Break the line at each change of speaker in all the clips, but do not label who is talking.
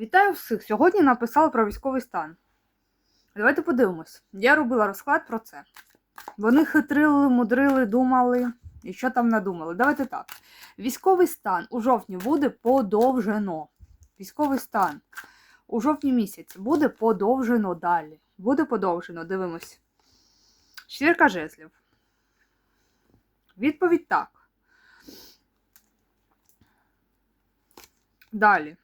Вітаю всіх! Сьогодні написала про військовий стан. Давайте подивимось. Я робила розклад про це. Вони хитрили, мудрили, думали і що там надумали. Давайте так. Військовий стан у жовтні буде подовжено. Військовий стан у жовтні місяці буде подовжено далі. Буде подовжено, дивимось. Четвірка жезлів. Відповідь так. Далі.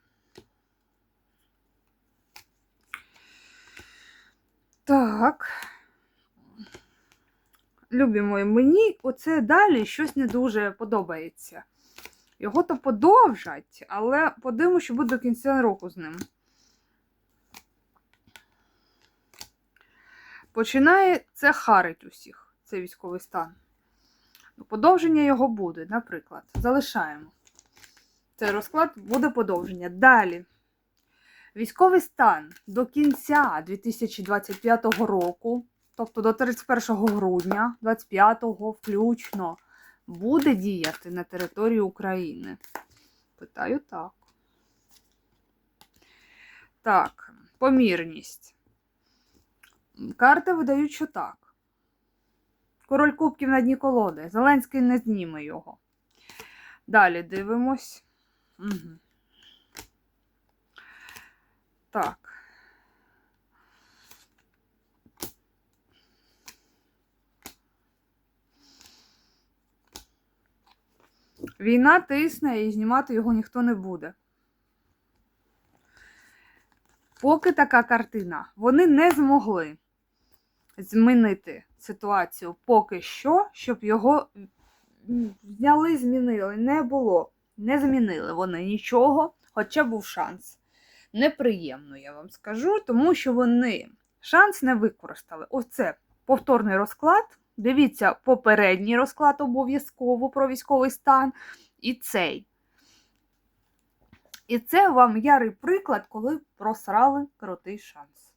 Так. Любі мої, мені оце далі щось не дуже подобається. Його то подовжать, але подивимося, що буде до кінця року з ним. Починає це харить усіх, цей військовий стан. Ну, Подовження його буде, наприклад. Залишаємо. Цей розклад буде подовження. Далі. Військовий стан до кінця 2025 року, тобто до 31 грудня 25-го включно, буде діяти на території України. Питаю так. Так, помірність. Карти видають, що так. Король кубків на дні колоди. Зеленський не зніме його. Далі дивимось. Угу. Так. Війна тисне і знімати його ніхто не буде. Поки така картина, вони не змогли змінити ситуацію поки що, щоб його зняли, змінили. Не було. Не змінили вони нічого, хоча був шанс. Неприємно, я вам скажу, тому що вони шанс не використали. Оце повторний розклад. Дивіться, попередній розклад обов'язково про військовий стан. І цей. І це вам ярий приклад, коли просрали крутий шанс.